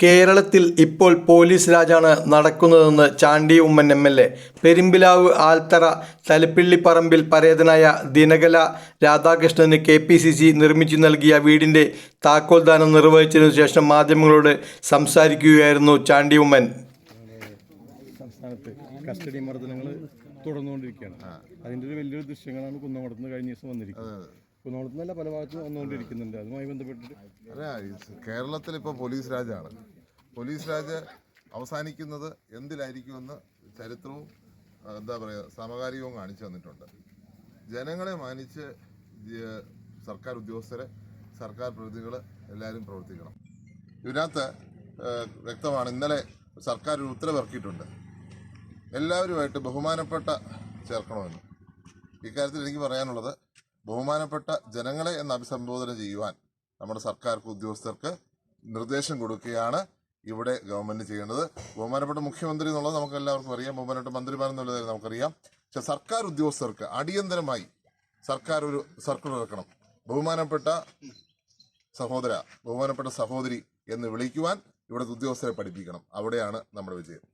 കേരളത്തിൽ ഇപ്പോൾ പോലീസ് രാജാണ് നടക്കുന്നതെന്ന് Chandy Oommen M L A Perumpilavu Althara Thalappillipparambil പരേതനായ ദിനകല രാധാകൃഷ്ണന് കെ പി സി സി നിർമ്മിച്ചു നൽകിയ വീടിന്റെ താക്കോൽദാനം നിർവഹിച്ചതിനു ശേഷം മാധ്യമങ്ങളോട് സംസാരിക്കുകയായിരുന്നു ചാണ്ടി ഉമ്മൻ. സംസ്ഥാനത്ത് കസ്റ്റഡി മർദ്ദനങ്ങൾ തുടർന്നുകൊണ്ടിരിക്കുകയാണ്. അതിന്റെ ഒരു വലിയൊരു ദൃശ്യങ്ങളാണ് കുന്നമടത്തുനിന്ന് നിന്ന് കഴിഞ്ഞ ദിവസം വന്നിരിക്കുന്നത്. കുന്നംകുളത്ത് പല ഭാഗത്തും വന്നുകൊണ്ടിരിക്കുന്നുണ്ട്. അതുമായി ബന്ധപ്പെട്ടിട്ട് കേരളത്തിൽ ഇപ്പോൾ പോലീസ് രാജാണ്. പോലീസ് രാജ അവസാനിക്കുന്നത് എന്തിലായിരിക്കുമെന്ന് ചരിത്രവും എന്താ പറയുക സമകാലികവും കാണിച്ചു തന്നിട്ടുണ്ട്. ജനങ്ങളെ മാനിച്ച് സർക്കാർ ഉദ്യോഗസ്ഥരെ സർക്കാർ പ്രതിനിധികൾ എല്ലാവരും പ്രവർത്തിക്കണം. ഇതിനകത്ത് വ്യക്തമാണ് ഇന്നലെ സർക്കാർ ഒരു ഉത്തരവിറക്കിയിട്ടുണ്ട്. എല്ലാവരുമായിട്ട് ബഹുമാനപ്പെട്ട ചേർക്കണമെന്ന്. ഇക്കാര്യത്തിൽ എനിക്ക് പറയാനുള്ളത് ബഹുമാനപ്പെട്ട ജനങ്ങളെ എന്ന് അഭിസംബോധന ചെയ്യുവാൻ നമ്മുടെ സർക്കാർ ഉദ്യോഗസ്ഥർക്ക് നിർദ്ദേശം കൊടുക്കുകയാണ് ഇവിടെ ഗവൺമെന്റ് ചെയ്യേണ്ടത് ബഹുമാനപ്പെട്ട മുഖ്യമന്ത്രി എന്നുള്ളത് നമുക്ക് എല്ലാവർക്കും അറിയാം. ബഹുമാനപ്പെട്ട മന്ത്രിമാർ എന്നുള്ളത് നമുക്കറിയാം. പക്ഷെ സർക്കാർ ഉദ്യോഗസ്ഥർക്ക് അടിയന്തരമായി സർക്കാർ ഒരു സർക്കുലർ ഇറക്കണം. ബഹുമാനപ്പെട്ട സഹോദര ബഹുമാനപ്പെട്ട സഹോദരി എന്ന് വിളിക്കുവാൻ ഇവിടുത്തെ ഉദ്യോഗസ്ഥരെ പഠിപ്പിക്കണം. അവിടെയാണ് നമ്മുടെ വിജയം.